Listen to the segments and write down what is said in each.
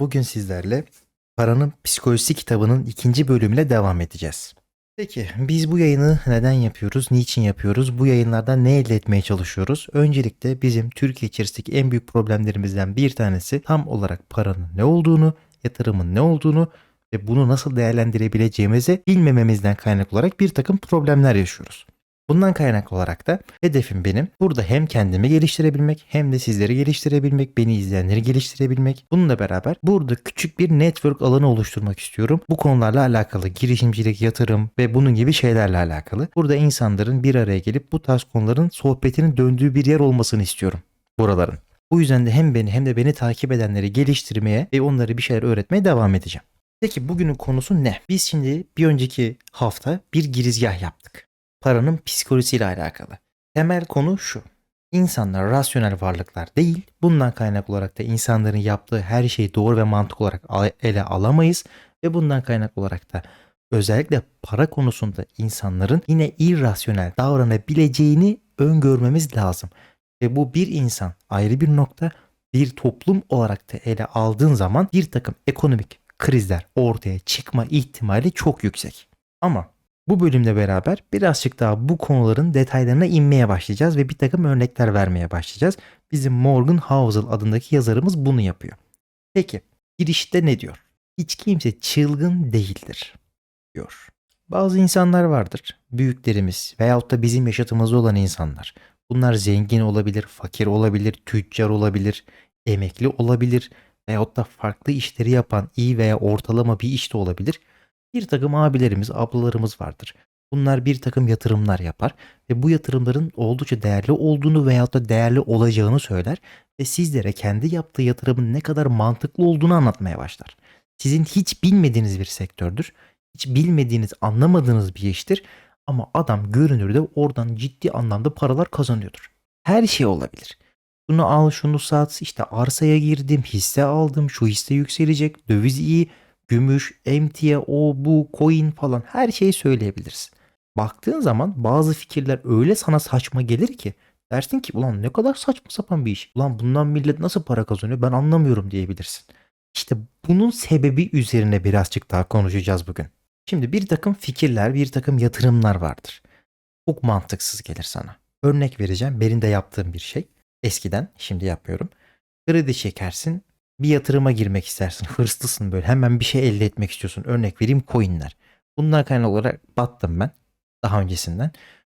Bugün sizlerle Paranın Psikolojisi kitabının ikinci bölümüyle devam edeceğiz. Peki biz bu yayını neden yapıyoruz, niçin yapıyoruz, bu yayınlardan ne elde etmeye çalışıyoruz? Öncelikle bizim Türkiye içerisindeki en büyük problemlerimizden bir tanesi tam olarak paranın ne olduğunu, yatırımın ne olduğunu ve bunu nasıl değerlendirebileceğimizi bilmememizden kaynaklı olarak bir takım problemler yaşıyoruz. Bundan kaynaklı olarak da hedefim benim burada hem kendimi geliştirebilmek hem de sizleri geliştirebilmek, beni izleyenleri geliştirebilmek. Bununla beraber burada küçük bir network alanı oluşturmak istiyorum. Bu konularla alakalı girişimcilik, yatırım ve bunun gibi şeylerle alakalı. Burada insanların bir araya gelip bu tarz konuların sohbetinin döndüğü bir yer olmasını istiyorum buraların. Bu yüzden de hem beni hem de beni takip edenleri geliştirmeye ve onları bir şeyler öğretmeye devam edeceğim. Peki bugünün konusu ne? Biz şimdi bir önceki hafta bir girizgah yaptık paranın psikolojisiyle alakalı. Temel konu şu. İnsanlar rasyonel varlıklar değil. Bundan kaynaklı olarak da insanların yaptığı her şeyi doğru ve mantık olarak ele alamayız. Ve bundan kaynaklı olarak da özellikle para konusunda insanların yine irrasyonel davranabileceğini öngörmemiz lazım. Ve bu bir insan ayrı bir nokta bir toplum olarak da ele aldığın zaman bir takım ekonomik krizler ortaya çıkma ihtimali çok yüksek. Ama bu bölümle beraber birazcık daha bu konuların detaylarına inmeye başlayacağız ve bir takım örnekler vermeye başlayacağız. Bizim Morgan Housel adındaki yazarımız bunu yapıyor. Peki girişte ne diyor? Hiç kimse çılgın değildir diyor. Bazı insanlar vardır. Büyüklerimiz veyahut da bizim yaşatımızda olan insanlar. Bunlar zengin olabilir, fakir olabilir, tüccar olabilir, emekli olabilir veyahut da farklı işleri yapan iyi veya ortalama bir işte olabilir bir takım abilerimiz, ablalarımız vardır. Bunlar bir takım yatırımlar yapar ve bu yatırımların oldukça değerli olduğunu veyahut da değerli olacağını söyler ve sizlere kendi yaptığı yatırımın ne kadar mantıklı olduğunu anlatmaya başlar. Sizin hiç bilmediğiniz bir sektördür. Hiç bilmediğiniz, anlamadığınız bir iştir ama adam görünürde oradan ciddi anlamda paralar kazanıyordur. Her şey olabilir. Bunu al, şunu sat, işte arsaya girdim, hisse aldım, şu hisse yükselecek, döviz iyi, gümüş, emtia, o bu, coin falan her şeyi söyleyebilirsin. Baktığın zaman bazı fikirler öyle sana saçma gelir ki dersin ki ulan ne kadar saçma sapan bir iş. Ulan bundan millet nasıl para kazanıyor ben anlamıyorum diyebilirsin. İşte bunun sebebi üzerine birazcık daha konuşacağız bugün. Şimdi bir takım fikirler, bir takım yatırımlar vardır. Çok mantıksız gelir sana. Örnek vereceğim. Benim de yaptığım bir şey. Eskiden, şimdi yapmıyorum. Kredi çekersin, bir yatırıma girmek istersin. Hırslısın böyle. Hemen bir şey elde etmek istiyorsun. Örnek vereyim coinler. Bundan kaynaklı olarak battım ben daha öncesinden.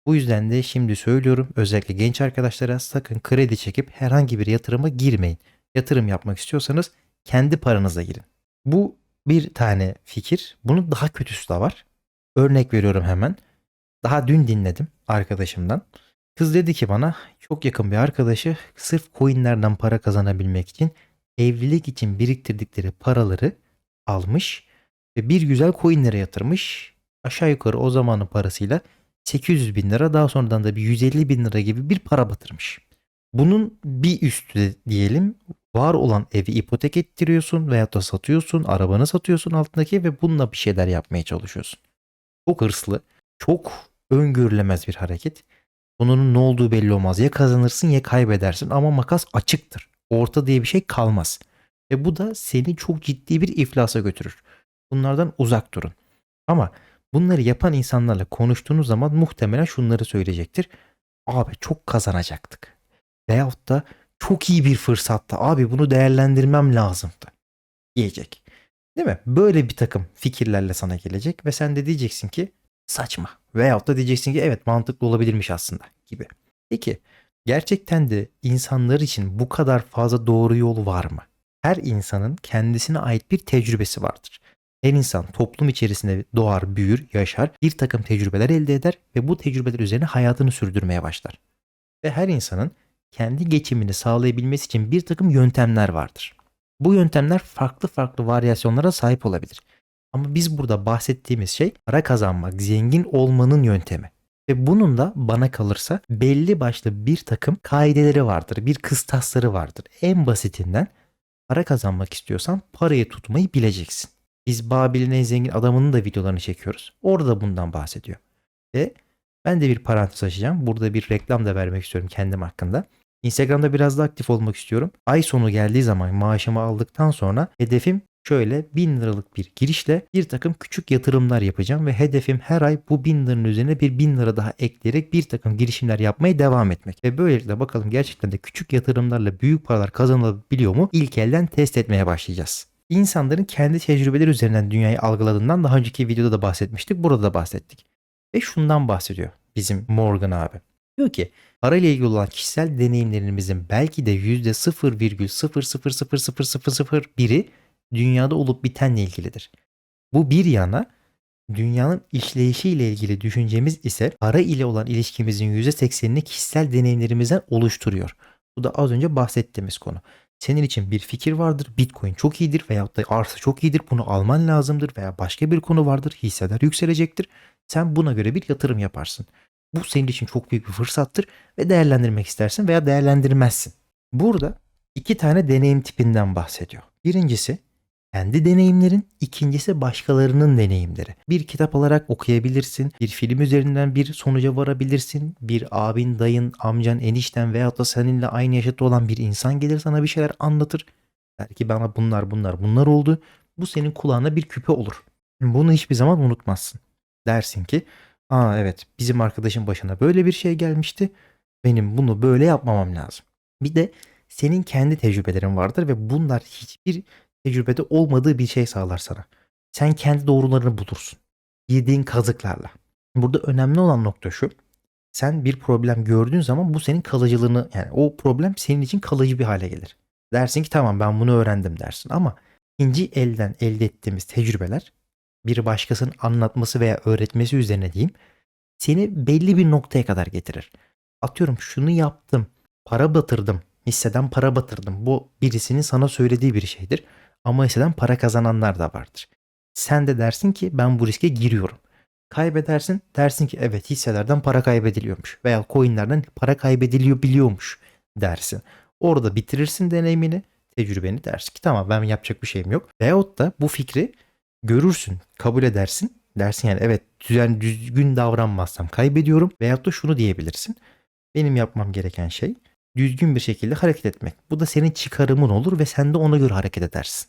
Bu yüzden de şimdi söylüyorum özellikle genç arkadaşlara sakın kredi çekip herhangi bir yatırıma girmeyin. Yatırım yapmak istiyorsanız kendi paranıza girin. Bu bir tane fikir. Bunun daha kötüsü de var. Örnek veriyorum hemen. Daha dün dinledim arkadaşımdan. Kız dedi ki bana çok yakın bir arkadaşı sırf coinlerden para kazanabilmek için evlilik için biriktirdikleri paraları almış ve bir güzel coinlere yatırmış. Aşağı yukarı o zamanın parasıyla 800 bin lira daha sonradan da bir 150 bin lira gibi bir para batırmış. Bunun bir üstü diyelim var olan evi ipotek ettiriyorsun veya da satıyorsun, arabanı satıyorsun altındaki ve bununla bir şeyler yapmaya çalışıyorsun. Çok hırslı, çok öngörülemez bir hareket. Bunun ne olduğu belli olmaz. Ya kazanırsın ya kaybedersin ama makas açıktır. Orta diye bir şey kalmaz. Ve bu da seni çok ciddi bir iflasa götürür. Bunlardan uzak durun. Ama bunları yapan insanlarla konuştuğunuz zaman muhtemelen şunları söyleyecektir. Abi çok kazanacaktık. Veyahut da çok iyi bir fırsattı. Abi bunu değerlendirmem lazımdı. Diyecek. Değil mi? Böyle bir takım fikirlerle sana gelecek ve sen de diyeceksin ki saçma. Veyahut da diyeceksin ki evet mantıklı olabilirmiş aslında gibi. Peki Gerçekten de insanlar için bu kadar fazla doğru yol var mı? Her insanın kendisine ait bir tecrübesi vardır. Her insan toplum içerisinde doğar, büyür, yaşar, bir takım tecrübeler elde eder ve bu tecrübeler üzerine hayatını sürdürmeye başlar. Ve her insanın kendi geçimini sağlayabilmesi için bir takım yöntemler vardır. Bu yöntemler farklı farklı varyasyonlara sahip olabilir. Ama biz burada bahsettiğimiz şey para kazanmak, zengin olmanın yöntemi. Ve bunun da bana kalırsa belli başlı bir takım kaideleri vardır. Bir kıstasları vardır. En basitinden para kazanmak istiyorsan parayı tutmayı bileceksin. Biz Babil'in en zengin adamının da videolarını çekiyoruz. Orada bundan bahsediyor. Ve ben de bir parantez açacağım. Burada bir reklam da vermek istiyorum kendim hakkında. Instagram'da biraz daha aktif olmak istiyorum. Ay sonu geldiği zaman maaşımı aldıktan sonra hedefim şöyle 1000 liralık bir girişle bir takım küçük yatırımlar yapacağım ve hedefim her ay bu 1000 liranın üzerine bir 1000 lira daha ekleyerek bir takım girişimler yapmaya devam etmek. Ve böylelikle bakalım gerçekten de küçük yatırımlarla büyük paralar kazanılabiliyor mu? İlk elden test etmeye başlayacağız. İnsanların kendi tecrübeleri üzerinden dünyayı algıladığından daha önceki videoda da bahsetmiştik. Burada da bahsettik. Ve şundan bahsediyor bizim Morgan abi. Diyor ki parayla ilgili olan kişisel deneyimlerimizin belki de %0,0000001'i dünyada olup bitenle ilgilidir. Bu bir yana dünyanın işleyişiyle ilgili düşüncemiz ise para ile olan ilişkimizin %80'ini kişisel deneyimlerimizden oluşturuyor. Bu da az önce bahsettiğimiz konu. Senin için bir fikir vardır, Bitcoin çok iyidir veyahut da arsa çok iyidir, bunu alman lazımdır veya başka bir konu vardır, hisseler yükselecektir. Sen buna göre bir yatırım yaparsın. Bu senin için çok büyük bir fırsattır ve değerlendirmek istersin veya değerlendirmezsin. Burada iki tane deneyim tipinden bahsediyor. Birincisi kendi deneyimlerin, ikincisi başkalarının deneyimleri. Bir kitap alarak okuyabilirsin, bir film üzerinden bir sonuca varabilirsin, bir abin, dayın, amcan, enişten veyahut da seninle aynı yaşıtta olan bir insan gelir sana bir şeyler anlatır. Der ki bana bunlar bunlar bunlar oldu. Bu senin kulağına bir küpe olur. Bunu hiçbir zaman unutmazsın. Dersin ki aa evet bizim arkadaşın başına böyle bir şey gelmişti. Benim bunu böyle yapmamam lazım. Bir de senin kendi tecrübelerin vardır ve bunlar hiçbir tecrübede olmadığı bir şey sağlar sana. Sen kendi doğrularını bulursun. Yediğin kazıklarla. Burada önemli olan nokta şu. Sen bir problem gördüğün zaman bu senin kalıcılığını yani o problem senin için kalıcı bir hale gelir. Dersin ki tamam ben bunu öğrendim dersin ama ikinci elden elde ettiğimiz tecrübeler bir başkasının anlatması veya öğretmesi üzerine diyeyim seni belli bir noktaya kadar getirir. Atıyorum şunu yaptım, para batırdım, hisseden para batırdım. Bu birisinin sana söylediği bir şeydir. Ama hisseden para kazananlar da vardır. Sen de dersin ki ben bu riske giriyorum. Kaybedersin dersin ki evet hisselerden para kaybediliyormuş veya coinlerden para kaybediliyor biliyormuş dersin. Orada bitirirsin deneyimini, tecrübeni dersin ki tamam ben yapacak bir şeyim yok. Veyahut da bu fikri görürsün, kabul edersin. Dersin yani evet düzen düzgün davranmazsam kaybediyorum. Veyahut da şunu diyebilirsin. Benim yapmam gereken şey düzgün bir şekilde hareket etmek. Bu da senin çıkarımın olur ve sen de ona göre hareket edersin.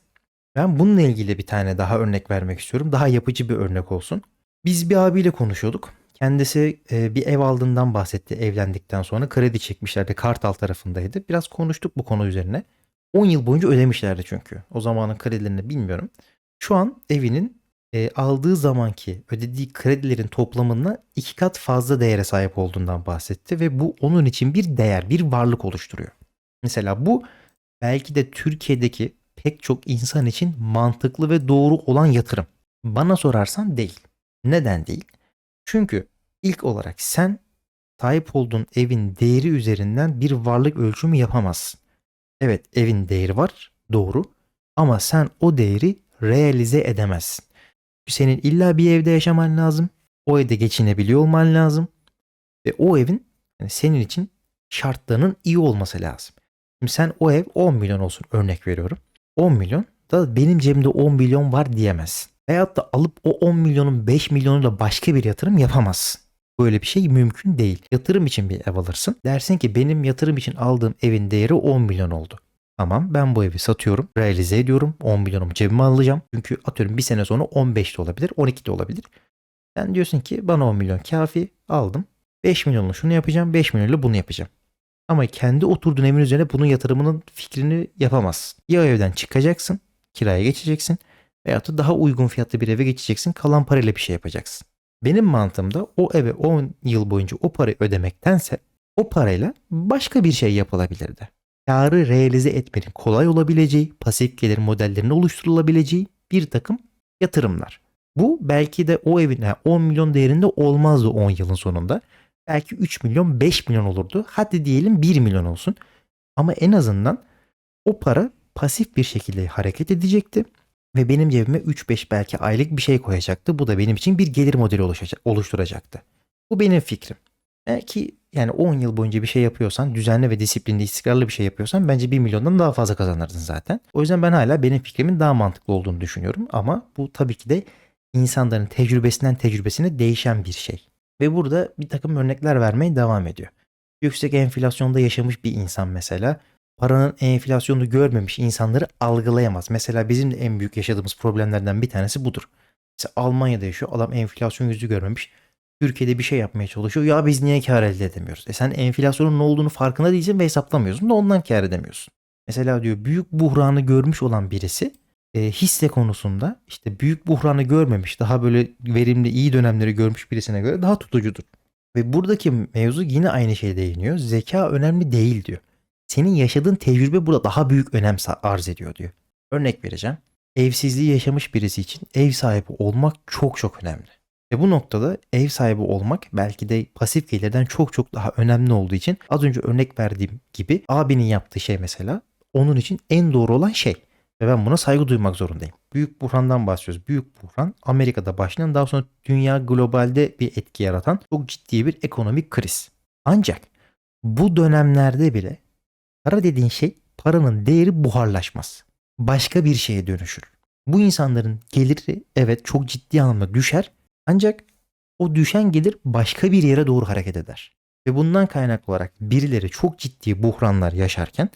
Ben bununla ilgili bir tane daha örnek vermek istiyorum. Daha yapıcı bir örnek olsun. Biz bir abiyle konuşuyorduk. Kendisi e, bir ev aldığından bahsetti evlendikten sonra. Kredi çekmişlerdi. Kartal tarafındaydı. Biraz konuştuk bu konu üzerine. 10 yıl boyunca ödemişlerdi çünkü. O zamanın kredilerini bilmiyorum. Şu an evinin e, aldığı zamanki ödediği kredilerin toplamına iki kat fazla değere sahip olduğundan bahsetti ve bu onun için bir değer, bir varlık oluşturuyor. Mesela bu belki de Türkiye'deki pek çok insan için mantıklı ve doğru olan yatırım. Bana sorarsan değil. Neden değil? Çünkü ilk olarak sen sahip olduğun evin değeri üzerinden bir varlık ölçümü yapamazsın. Evet evin değeri var doğru ama sen o değeri realize edemezsin. Senin illa bir evde yaşaman lazım. O evde geçinebiliyor olman lazım. Ve o evin yani senin için şartlarının iyi olması lazım. Şimdi sen o ev 10 milyon olsun örnek veriyorum. 10 milyon da benim cebimde 10 milyon var diyemezsin. Veyahut da alıp o 10 milyonun 5 milyonuyla başka bir yatırım yapamazsın. Böyle bir şey mümkün değil. Yatırım için bir ev alırsın. Dersin ki benim yatırım için aldığım evin değeri 10 milyon oldu. Tamam ben bu evi satıyorum. Realize ediyorum. 10 milyonumu cebime alacağım. Çünkü atıyorum bir sene sonra 15 de olabilir. 12 de olabilir. Sen diyorsun ki bana 10 milyon kafi aldım. 5 milyonla şunu yapacağım. 5 milyonla bunu yapacağım. Ama kendi oturduğun evin üzerine bunun yatırımının fikrini yapamazsın. Ya evden çıkacaksın, kiraya geçeceksin veyahut da daha uygun fiyatlı bir eve geçeceksin, kalan parayla bir şey yapacaksın. Benim mantığımda o eve 10 yıl boyunca o parayı ödemektense o parayla başka bir şey yapılabilirdi. Karı realize etmenin kolay olabileceği, pasif gelir modellerinin oluşturulabileceği bir takım yatırımlar. Bu belki de o evin yani 10 milyon değerinde olmazdı 10 yılın sonunda. Belki 3 milyon 5 milyon olurdu. Hadi diyelim 1 milyon olsun. Ama en azından o para pasif bir şekilde hareket edecekti. Ve benim cebime 3-5 belki aylık bir şey koyacaktı. Bu da benim için bir gelir modeli oluşturacaktı. Bu benim fikrim. Belki yani 10 yıl boyunca bir şey yapıyorsan, düzenli ve disiplinli, istikrarlı bir şey yapıyorsan bence 1 milyondan daha fazla kazanırdın zaten. O yüzden ben hala benim fikrimin daha mantıklı olduğunu düşünüyorum. Ama bu tabii ki de insanların tecrübesinden tecrübesine değişen bir şey. Ve burada bir takım örnekler vermeye devam ediyor. yüksek enflasyonda yaşamış bir insan mesela paranın enflasyonu görmemiş insanları algılayamaz. Mesela bizim de en büyük yaşadığımız problemlerden bir tanesi budur. Mesela Almanya'da yaşıyor adam enflasyon yüzü görmemiş. Türkiye'de bir şey yapmaya çalışıyor. Ya biz niye kar elde edemiyoruz? E sen enflasyonun ne olduğunu farkında değilsin ve hesaplamıyorsun da ondan kar edemiyorsun. Mesela diyor büyük buhranı görmüş olan birisi e, hisse konusunda işte büyük buhranı görmemiş, daha böyle verimli iyi dönemleri görmüş birisine göre daha tutucudur. Ve buradaki mevzu yine aynı şeye değiniyor. Zeka önemli değil diyor. Senin yaşadığın tecrübe burada daha büyük önem arz ediyor diyor. Örnek vereceğim. Evsizliği yaşamış birisi için ev sahibi olmak çok çok önemli. Ve bu noktada ev sahibi olmak belki de pasif gelirden çok çok daha önemli olduğu için az önce örnek verdiğim gibi abinin yaptığı şey mesela onun için en doğru olan şey. Ve ben buna saygı duymak zorundayım. Büyük buhrandan bahsediyoruz. Büyük buhran Amerika'da başlayan daha sonra dünya globalde bir etki yaratan çok ciddi bir ekonomik kriz. Ancak bu dönemlerde bile para dediğin şey paranın değeri buharlaşmaz. Başka bir şeye dönüşür. Bu insanların geliri evet çok ciddi anlamda düşer ancak o düşen gelir başka bir yere doğru hareket eder. Ve bundan kaynaklı olarak birileri çok ciddi buhranlar yaşarken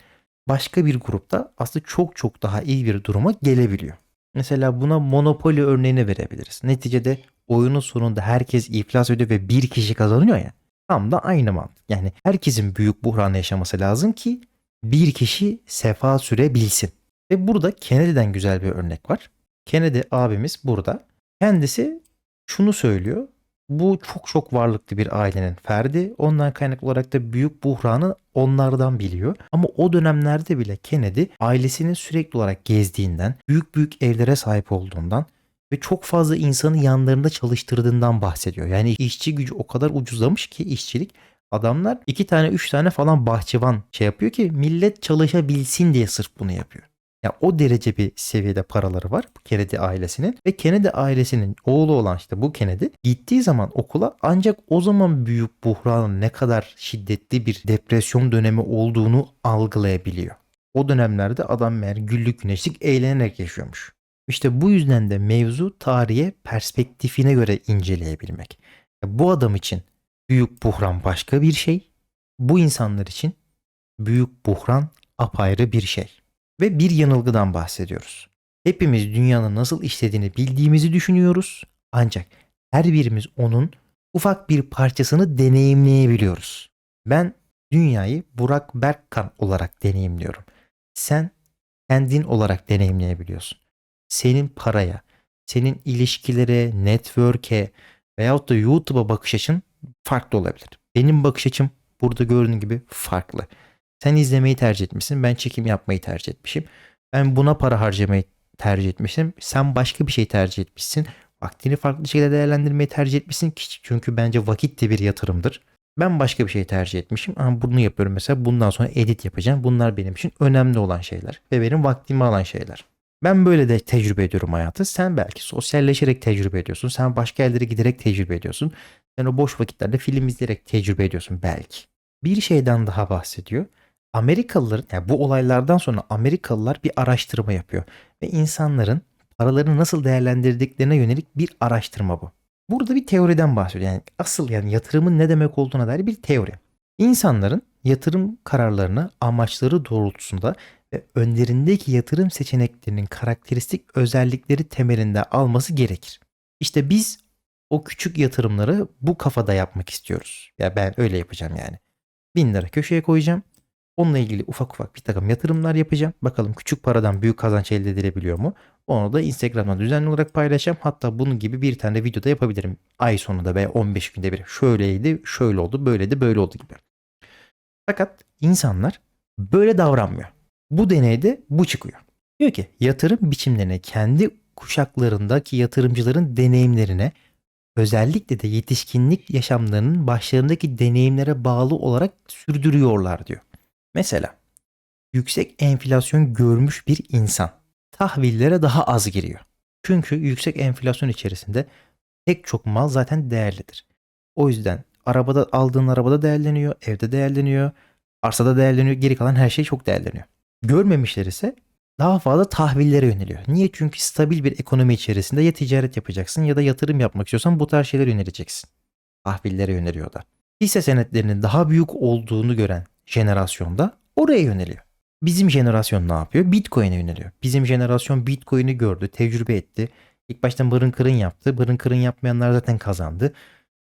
başka bir grupta aslında çok çok daha iyi bir duruma gelebiliyor. Mesela buna monopoli örneğini verebiliriz. Neticede oyunun sonunda herkes iflas ediyor ve bir kişi kazanıyor ya. Tam da aynı mantık. Yani herkesin büyük buhran yaşaması lazım ki bir kişi sefa sürebilsin. Ve burada Kennedy'den güzel bir örnek var. Kennedy abimiz burada. Kendisi şunu söylüyor. Bu çok çok varlıklı bir ailenin ferdi. Ondan kaynaklı olarak da büyük buhranı onlardan biliyor. Ama o dönemlerde bile Kennedy ailesinin sürekli olarak gezdiğinden, büyük büyük evlere sahip olduğundan ve çok fazla insanı yanlarında çalıştırdığından bahsediyor. Yani işçi gücü o kadar ucuzlamış ki işçilik adamlar iki tane üç tane falan bahçıvan şey yapıyor ki millet çalışabilsin diye sırf bunu yapıyor. Ya o derece bir seviyede paraları var bu Kennedy ailesinin ve Kennedy ailesinin oğlu olan işte bu Kennedy gittiği zaman okula ancak o zaman büyük buhranın ne kadar şiddetli bir depresyon dönemi olduğunu algılayabiliyor. O dönemlerde adam meğer güllük güneşlik eğlenerek yaşıyormuş. İşte bu yüzden de mevzu tarihe perspektifine göre inceleyebilmek. Bu adam için büyük buhran başka bir şey, bu insanlar için büyük buhran apayrı bir şey. Ve bir yanılgıdan bahsediyoruz. Hepimiz dünyanın nasıl işlediğini bildiğimizi düşünüyoruz. Ancak her birimiz onun ufak bir parçasını deneyimleyebiliyoruz. Ben dünyayı Burak Berkkan olarak deneyimliyorum. Sen kendin olarak deneyimleyebiliyorsun. Senin paraya, senin ilişkilere, network'e veyahut da YouTube'a bakış açın farklı olabilir. Benim bakış açım burada gördüğün gibi farklı. Sen izlemeyi tercih etmişsin. Ben çekim yapmayı tercih etmişim. Ben buna para harcamayı tercih etmişim. Sen başka bir şey tercih etmişsin. Vaktini farklı şekilde değerlendirmeyi tercih etmişsin çünkü bence vakit de bir yatırımdır. Ben başka bir şey tercih etmişim ama bunu yapıyorum mesela bundan sonra edit yapacağım. Bunlar benim için önemli olan şeyler ve benim vaktimi alan şeyler. Ben böyle de tecrübe ediyorum hayatı. Sen belki sosyalleşerek tecrübe ediyorsun. Sen başka yerlere giderek tecrübe ediyorsun. Sen o boş vakitlerde film izleyerek tecrübe ediyorsun belki. Bir şeyden daha bahsediyor. Amerikalıların yani bu olaylardan sonra Amerikalılar bir araştırma yapıyor ve insanların paralarını nasıl değerlendirdiklerine yönelik bir araştırma bu. Burada bir teoriden bahsediyor. Yani asıl yani yatırımın ne demek olduğuna dair bir teori. İnsanların yatırım kararlarını amaçları doğrultusunda ve önlerindeki yatırım seçeneklerinin karakteristik özellikleri temelinde alması gerekir. İşte biz o küçük yatırımları bu kafada yapmak istiyoruz. Ya ben öyle yapacağım yani. 1000 lira köşeye koyacağım. Onunla ilgili ufak ufak bir takım yatırımlar yapacağım. Bakalım küçük paradan büyük kazanç elde edilebiliyor mu? Onu da Instagram'dan düzenli olarak paylaşacağım. Hatta bunun gibi bir tane videoda yapabilirim. Ay sonunda veya 15 günde bir. Şöyleydi, şöyle oldu, böyleydi, böyle oldu gibi. Fakat insanlar böyle davranmıyor. Bu deneyde bu çıkıyor. Diyor ki yatırım biçimlerine kendi kuşaklarındaki yatırımcıların deneyimlerine özellikle de yetişkinlik yaşamlarının başlarındaki deneyimlere bağlı olarak sürdürüyorlar diyor. Mesela yüksek enflasyon görmüş bir insan tahvillere daha az giriyor. Çünkü yüksek enflasyon içerisinde pek çok mal zaten değerlidir. O yüzden arabada aldığın arabada değerleniyor, evde değerleniyor, arsada değerleniyor, geri kalan her şey çok değerleniyor. Görmemişler ise daha fazla tahvillere yöneliyor. Niye? Çünkü stabil bir ekonomi içerisinde ya ticaret yapacaksın ya da yatırım yapmak istiyorsan bu tarz şeylere yöneleceksin. Tahvillere yöneliyor da. hisse senetlerinin daha büyük olduğunu gören jenerasyonda oraya yöneliyor. Bizim jenerasyon ne yapıyor? Bitcoin'e yöneliyor. Bizim jenerasyon Bitcoin'i gördü, tecrübe etti. İlk baştan bırın kırın yaptı. Bırın kırın yapmayanlar zaten kazandı.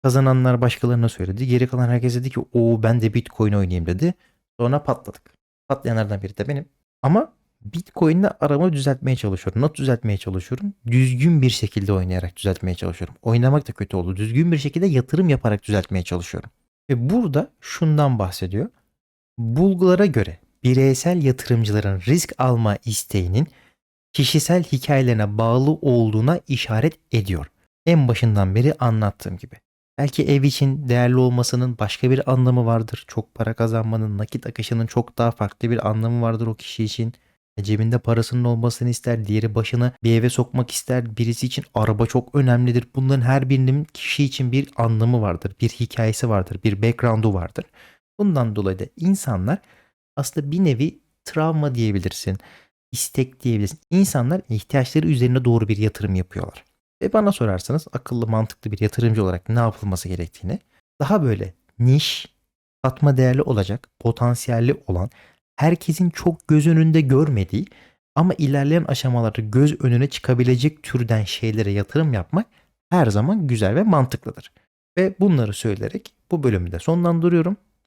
Kazananlar başkalarına söyledi. Geri kalan herkes dedi ki o ben de Bitcoin oynayayım dedi. Sonra patladık. Patlayanlardan biri de benim. Ama Bitcoin'le aramı düzeltmeye çalışıyorum. Nasıl düzeltmeye çalışıyorum? Düzgün bir şekilde oynayarak düzeltmeye çalışıyorum. Oynamak da kötü oldu. Düzgün bir şekilde yatırım yaparak düzeltmeye çalışıyorum. Ve burada şundan bahsediyor. Bulgulara göre bireysel yatırımcıların risk alma isteğinin kişisel hikayelerine bağlı olduğuna işaret ediyor. En başından beri anlattığım gibi. Belki ev için değerli olmasının başka bir anlamı vardır. Çok para kazanmanın, nakit akışının çok daha farklı bir anlamı vardır o kişi için. E, Cebinde parasının olmasını ister, diğeri başını bir eve sokmak ister, birisi için araba çok önemlidir. Bunların her birinin kişi için bir anlamı vardır, bir hikayesi vardır, bir background'u vardır. Bundan dolayı da insanlar aslında bir nevi travma diyebilirsin, istek diyebilirsin. İnsanlar ihtiyaçları üzerine doğru bir yatırım yapıyorlar. Ve bana sorarsanız akıllı mantıklı bir yatırımcı olarak ne yapılması gerektiğini daha böyle niş, katma değerli olacak, potansiyelli olan, herkesin çok göz önünde görmediği ama ilerleyen aşamalarda göz önüne çıkabilecek türden şeylere yatırım yapmak her zaman güzel ve mantıklıdır. Ve bunları söyleyerek bu bölümü de sonlandırıyorum.